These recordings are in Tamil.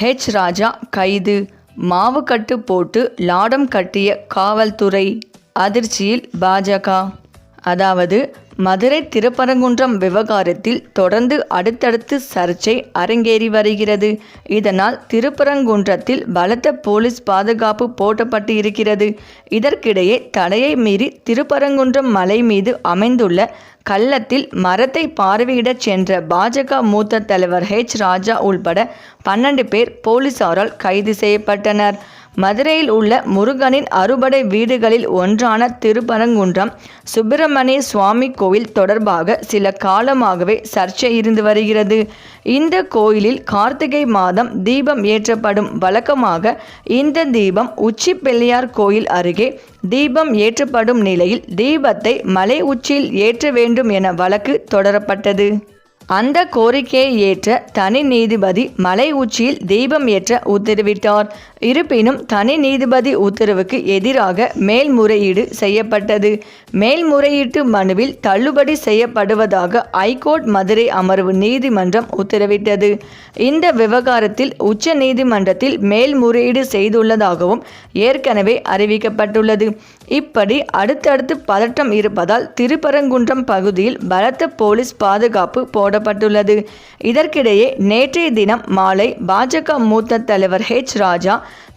ஹெச் ராஜா கைது. மாவு கட்டு போட்டு லாடம் கட்டிய காவல்துறை. அதிர்ச்சியில் பாஜக. அதாவது மதுரை திருப்பரங்குன்றம் விவகாரத்தில் தொடர்ந்து அடுத்தடுத்து சர்ச்சை அரங்கேறி வருகிறது. இதனால் திருப்பரங்குன்றத்தில் பலத்த போலீஸ் பாதுகாப்பு போட்டப்பட்டு இருக்கிறது இதற்கிடையே தடையை மீறி திருப்பரங்குன்றம் மலை மீது அமைந்துள்ள கள்ளத்தில் மரத்தை பார்வையிடச் சென்ற பாஜக மூத்த தலைவர் ஹெச் ராஜா உள்பட பன்னெண்டு பேர் போலீசாரால் கைது செய்யப்பட்டனர். மதுரையில் உள்ள முருகனின் அறுபடை வீடுகளில் ஒன்றான திருப்பரங்குன்றம் சுப்பிரமணிய சுவாமி கோயில் தொடர்பாக சில காலமாகவே சர்ச்சை இருந்து வருகிறது. இந்த கோயிலில் கார்த்திகை மாதம் தீபம் ஏற்றப்படும் வழக்கமாக இந்த தீபம் உச்சி பிள்ளையார் கோயில் அருகே தீபம் ஏற்றப்படும் நிலையில் தீபத்தை மலை உச்சியில் ஏற்ற வேண்டும் என வழக்கு தொடரப்பட்டது. அந்த கோரிக்கையை ஏற்ற தனி நீதிபதி மலை உச்சியில் தீபம் ஏற்ற உத்தரவிட்டார். இருப்பினும் தனி நீதிபதி உத்தரவுக்கு எதிராக மேல்முறையீடு செய்யப்பட்டது. மேல்முறையீட்டு மனுவில் தள்ளுபடி செய்யப்படுவதாக ஐகோர்ட் மதுரை அமர்வு நீதிமன்றம் உத்தரவிட்டது. இந்த விவகாரத்தில் உச்ச நீதிமன்றத்தில் மேல்முறையீடு செய்துள்ளதாகவும் ஏற்கனவே அறிவிக்கப்பட்டுள்ளது. இப்படி அடுத்தடுத்து பதட்டம் இருப்பதால் திருப்பரங்குன்றம் பகுதியில் பலத்த போலீஸ் பாதுகாப்பு போடப்பட்டுள்ளது. இதற்கிடையே நேற்றைய தினம் மாலை பாஜக மூத்த தலைவர் ஹெச் ராஜா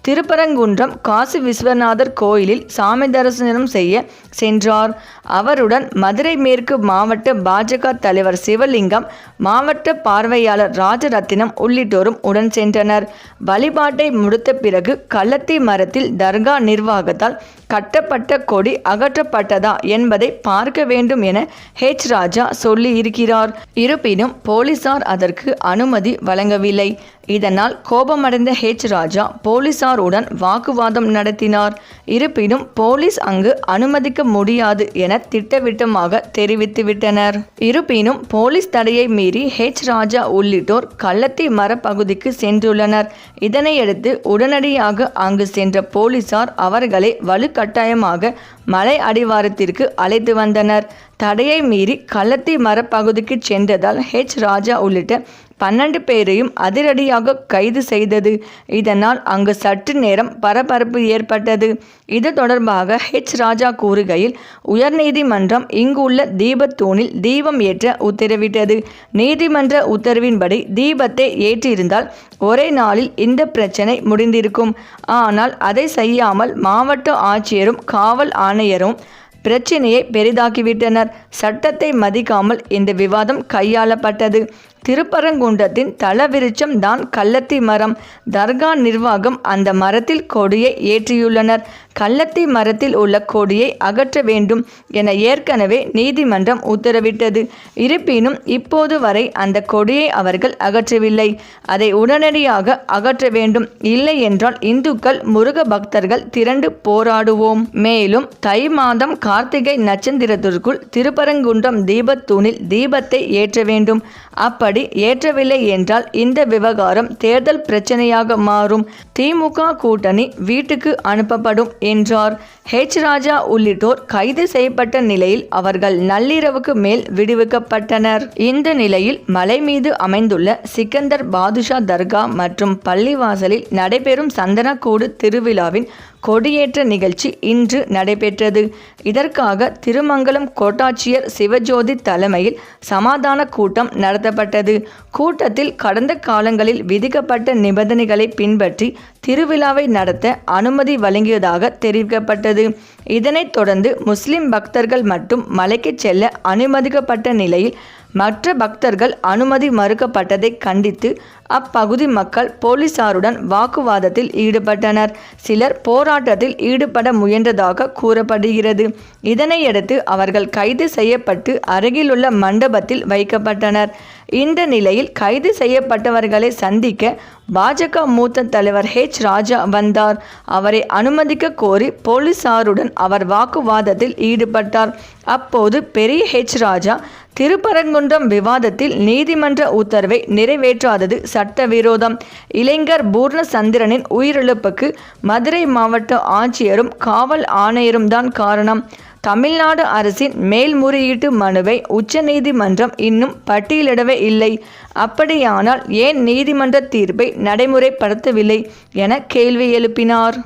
திருப்பரங்குன்றம் காசி விஸ்வநாதர் கோயிலில் சாமி தரிசனம் செய்ய சென்றார். அவருடன் மதுரை மேற்கு மாவட்ட பாஜக தலைவர் சிவலிங்கம் மாவட்ட பார்வையாளர் ராஜரத்தினம் உள்ளிட்டோரும் உடன் சென்றனர். வழிபாட்டை முடித்த பிறகு கள்ளத்தி மரத்தில் தர்கா நிர்வாகத்தால் கட்டப்பட்ட கொடி அகற்றப்பட்டதா என்பதை பார்க்க வேண்டும் என ஹெச் ராஜா சொல்லியிருக்கிறார். இருப்பினும் போலீசார் அதற்கு அனுமதி வழங்கவில்லை. இதனால் கோபமடைந்த ஹெச் ராஜா போலீசாருடன் வாக்குவாதம் நடத்தினார். இருப்பினும் போலீஸ் அங்கு அனுமதிக்க முடியாது என திட்டவிட்டமாக தெரிவித்துவிட்டனர் இருப்பினும் போலீஸ் தடையை மீறி ஹெச் ராஜா உள்ளிட்டோர் கள்ளத்தி மரப்பகுதிக்கு சென்றுள்ளனர். இதனையடுத்து உடனடியாக அங்கு சென்ற போலீசார் அவர்களை வலுக்கட்டாயமாக மலை அடிவாரத்திற்கு அழைத்து வந்தனர். தடையை மீறி கள்ளத்தி மரப்பகுதிக்கு சென்றதால் ஹெச் ராஜா உள்ளிட்ட பன்னெண்டு பேரையும் அதிரடியாக கைது செய்தது. இதனால் அங்கு சற்று நேரம் பரபரப்பு ஏற்பட்டது. இது தொடர்பாக ஹெச் ராஜா கூறுகையில் உயர்நீதிமன்றம் இங்குள்ள தீபத்தூணில் தீபம் ஏற்ற உத்தரவிட்டது. நீதிமன்ற உத்தரவின்படி தீபத்தை ஏற்றியிருந்தால் ஒரே நாளில் இந்த பிரச்சனை முடிந்திருக்கும். ஆனால் அதை செய்யாமல் மாவட்ட ஆட்சியரும் காவல் ஆணையரும் பிரச்சினையை பெரிதாக்கிவிட்டனர். சட்டத்தை மதிக்காமல் இந்த விவாதம் கையாளப்பட்டது. திருப்பரங்குன்றத்தின் தலவிருச்சம் தான் கள்ளத்தி மரம். தர்கா நிர்வாகம் அந்த மரத்தில் கொடியை ஏற்றியுள்ளனர். கள்ளத்தி மரத்தில் உள்ள கொடியை அகற்ற வேண்டும் என ஏற்கனவே நீதிமன்றம் உத்தரவிட்டது. இருப்பினும் இப்போது வரை அந்த கொடியை அவர்கள் அகற்றவில்லை. அதை உடனடியாக அகற்ற வேண்டும். இல்லை என்றால் இந்துக்கள் முருக பக்தர்கள் திரண்டு போராடுவோம். மேலும் தை மாதம் கார்த்திகை நட்சத்திரத்திற்குள் திருப்பரங்குன்றம் தீபத்தூணில் தீபத்தை ஏற்ற வேண்டும். அப்படி ஏற்றவில்லை என்றால் இந்த விவகாரம் தேர்தல் பிரச்சனையாக மாறும். திமுக கூட்டணி வீட்டுக்கு அனுப்பப்படும் என்றார். ஹெச் ராஜா உள்ளிட்டோர் கைது செய்யப்பட்ட நிலையில் அவர்கள் நள்ளிரவுக்கு மேல் விடுவிக்கப்பட்டனர். இந்த நிலையில் மலை மீது அமைந்துள்ள சிக்கந்தர் பாதுஷா தர்கா மற்றும் பள்ளிவாசலில் நடைபெறும் சந்தனக்கூடு திருவிழாவின் கொடியேற்ற நிகழ்ச்சி இன்று நடைபெற்றது. இதற்காக திருமங்கலம் கோட்டாட்சியர் சிவஜோதி தலைமையில் சமாதான கூட்டம் நடத்தப்பட்டது. கூட்டத்தில் கடந்த காலங்களில் விதிக்கப்பட்ட நிபந்தனைகளை பின்பற்றி திருவிழாவை நடத்த அனுமதி வழங்கியதாக தெரிவிக்கப்பட்டது. இதனைத் தொடர்ந்து முஸ்லிம் பக்தர்கள் மட்டும் மலைக்கு செல்ல அனுமதிக்கப்பட்ட நிலையில் மற்ற பக்தர்கள் அனுமதி மறுக்கப்பட்டதை கண்டித்து அப்பகுதி மக்கள் போலீசாருடன் வாக்குவாதத்தில் ஈடுபட்டனர். சிலர் போராட்டத்தில் ஈடுபட முயன்றதாக கூறப்படுகிறது. இதனையடுத்து அவர்கள் கைது செய்யப்பட்டு அருகிலுள்ள மண்டபத்தில் வைக்கப்பட்டனர். இந்த நிலையில் கைது செய்யப்பட்டவர்களை சந்திக்க பாஜக மூத்த தலைவர் ஹெச் ராஜா வந்தார். அவரை அனுமதிக்க கோரி போலீசாருடன் அவர் வாக்குவாதத்தில் ஈடுபட்டார். அப்போது பெரிய ஹெச் ராஜா திருப்பரங்குன்றம் விவாதத்தில் நீதிமன்ற உத்தரவை நிறைவேற்றாதது சட்டவிரோதம் இளைஞர் பூர்ணசந்திரனின் உயிரிழப்புக்கு மதுரை மாவட்ட ஆட்சியரும் காவல் ஆணையரும் தான் காரணம். தமிழ்நாடு அரசின் மேல்முறையீட்டு மனுவை உச்சநீதிமன்றம் இன்னும் பட்டியலிடவே இல்லை. அப்படியானால் ஏன் நீதிமன்ற தீர்ப்பை நடைமுறைப்படுத்தவில்லை என கேள்வி எழுப்பினார்.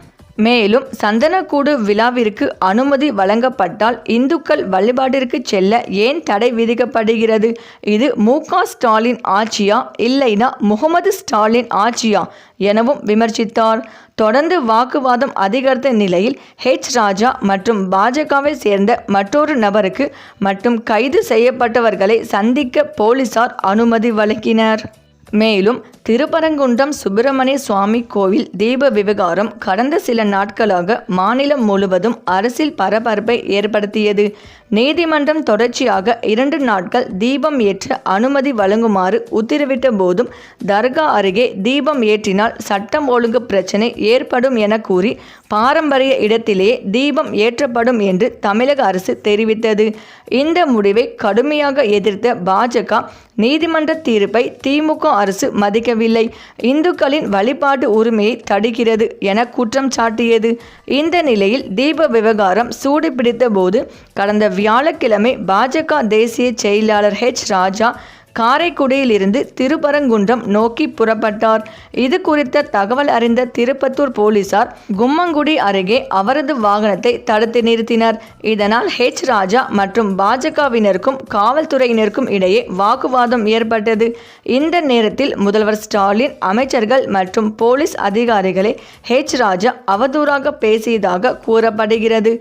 மேலும் சந்தனக்கூடு விழாவிற்கு அனுமதி வழங்கப்பட்டால் இந்துக்கள் வழிபாட்டிற்கு செல்ல ஏன் தடை விதிக்கப்படுகிறது? இது மு ஸ்டாலின் ஆட்சியா இல்லைனா முகமது ஸ்டாலின் ஆட்சியா எனவும் விமர்சித்தார். தொடர்ந்து வாக்குவாதம் அதிகரித்த நிலையில் ஹெச் ராஜா மற்றும் பாஜகவை சேர்ந்த மற்றொரு நபருக்கு மற்றும் கைது செய்யப்பட்டவர்களை சந்திக்க போலீசார் அனுமதி வழங்கினர். மேலும் திருப்பரங்குன்றம் சுப்பிரமணிய சுவாமி கோவில் தீப விவகாரம் கடந்த சில நாட்களாக மாநிலம் முழுவதும் அரசியல் பரபரப்பை ஏற்படுத்தியது. நீதிமன்றம் தொடர்ச்சியாக இரண்டு நாட்கள் தீபம் ஏற்ற அனுமதி வழங்குமாறு உத்தரவிட்ட போதும் தர்கா அருகே தீபம் ஏற்றினால் சட்டம் ஒழுங்கு பிரச்சினை ஏற்படும் என கூறி பாரம்பரிய இடத்திலேயே தீபம் ஏற்றப்படும் என்று தமிழக அரசு தெரிவித்தது. இந்த முடிவை கடுமையாக எதிர்த்த பாஜக நீதிமன்ற தீர்ப்பை திமுக அரசு மதிக்கவில்லை. இந்துக்களின் வழிபாட்டு உரிமையை தடுக்கிறது என குற்றம் சாட்டியது. இந்த நிலையில் தீப விவகாரம் சூடு பிடித்த போது கடந்த வியாழக்கிழமை பாஜக தேசிய செயலாளர் ஹெச் ராஜா காரைக்குடியிலிருந்து திருப்பரங்குன்றம் நோக்கி புறப்பட்டார். இது குறித்த தகவல் அறிந்த திருப்பத்தூர் போலீசார் கும்மங்குடி அருகே அவரது வாகனத்தை தடுத்து நிறுத்தினர். இதனால் ஹெச் ராஜா மற்றும் பாஜகவினருக்கும் காவல்துறையினருக்கும் இடையே வாக்குவாதம் ஏற்பட்டது. இந்த நேரத்தில் முதல்வர் ஸ்டாலின் அமைச்சர்கள் மற்றும் போலீஸ் அதிகாரிகளை ஹெச் ராஜா அவதூறாக பேசியதாக கூறப்படுகிறது.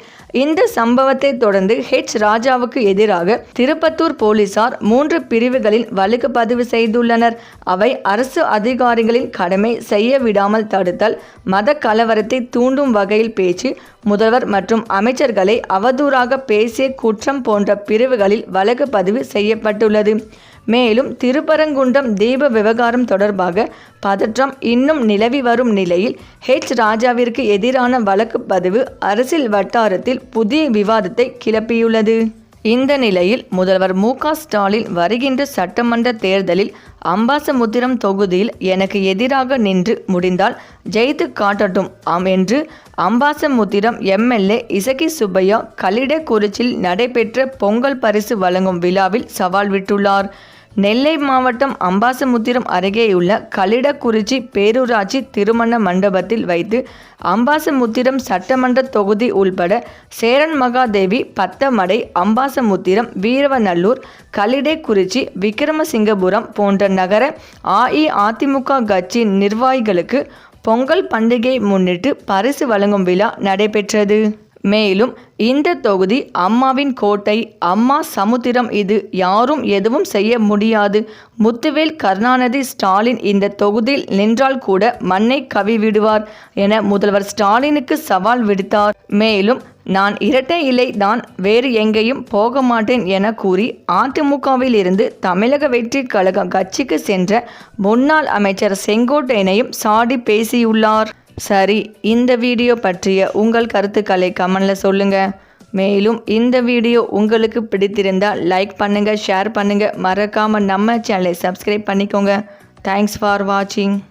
இந்த சம்பவத்தை தொடர்ந்து ஹெச் ராஜாவுக்கு எதிராக திருப்பத்தூர் போலீசார் மூன்று பிரிவுகளில் வழக்கு பதிவு செய்துள்ளனர். அவை அரசு அதிகாரிகளின் கடமை செய்ய விடாமல் தடுத்தல் மத கலவரத்தை தூண்டும் வகையில் பேச்சு முதல்வர் மற்றும் அமைச்சர்களை அவதூறாக பேசிய குற்றம் போன்ற பிரிவுகளில் வழக்கு பதிவு செய்யப்பட்டுள்ளது. மேலும் திருப்பரங்குன்றம் தீப விவகாரம் தொடர்பாக பதற்றம் இன்னும் நிலவி வரும் நிலையில் ஹெச் ராஜாவிற்கு எதிரான வழக்கு பதிவு அரசியல் வட்டாரத்தில் புதிய விவாதத்தை கிளப்பியுள்ளது. இந்த நிலையில் முதல்வர் மு ஸ்டாலின் வருகின்ற சட்டமன்ற தேர்தலில் அம்பாசமுத்திரம் தொகுதியில் எனக்கு எதிராக நின்று முடிந்தால் ஜெயித்து காட்டட்டும் ஆம் என்று அம்பாசமுத்திரம் எம்எல்ஏ இசக்கி சுப்பையா கலிடக்குறிச்சியில் நடைபெற்ற பொங்கல் பரிசு வழங்கும் விழாவில் சவால் விட்டுள்ளார். நெல்லை மாவட்டம் அம்பாசமுத்திரம் அருகேயுள்ள கலிடக்குறிச்சி பேரூராட்சி திருமண மண்டபத்தில் வைத்து அம்பாசமுத்திரம் சட்டமன்ற தொகுதி உள்பட சேரன் மகாதேவி பத்தமடை அம்பாசமுத்திரம் வீரவநல்லூர் கலிடைக்குறிச்சி விக்ரமசிங்கபுரம் போன்ற நகர அஇஅதிமுக கட்சி நிர்வாகிகளுக்கு பொங்கல் பண்டிகை முன்னிட்டு பரிசு வழங்கும் விழா நடைபெற்றது. மேலும் இந்த தொகுதி அம்மாவின் கோட்டை அம்மா சமுத்திரம் இது யாரும் எதுவும் செய்ய முடியாது. முத்துவேல் கருணாநிதி ஸ்டாலின் இந்த தொகுதியில் நின்றால் கூட மண்ணை கவி விடுவார் என முதல்வர் ஸ்டாலினுக்கு சவால் விடுத்தார். மேலும் நான் இரட்டை இலை தான் வேறு எங்கேயும் போக மாட்டேன் என கூறி அதிமுகவில் இருந்து தமிழக வெற்றி கழகம் கட்சிக்கு சென்ற முன்னாள் அமைச்சர் செங்கோட்டையனையும் சாடி பேசியுள்ளார். சரி இந்த வீடியோ பற்றிய உங்கள் கருத்துக்களை கமெண்டில் சொல்லுங்கள் மேலும் இந்த வீடியோ உங்களுக்கு பிடித்திருந்தால் லைக் பண்ணுங்கள் ஷேர் பண்ணுங்கள் மறக்காமல் நம்ம சேனலை சப்ஸ்கிரைப் பண்ணிக்கோங்க. தேங்க்ஸ் ஃபார் வாட்சிங்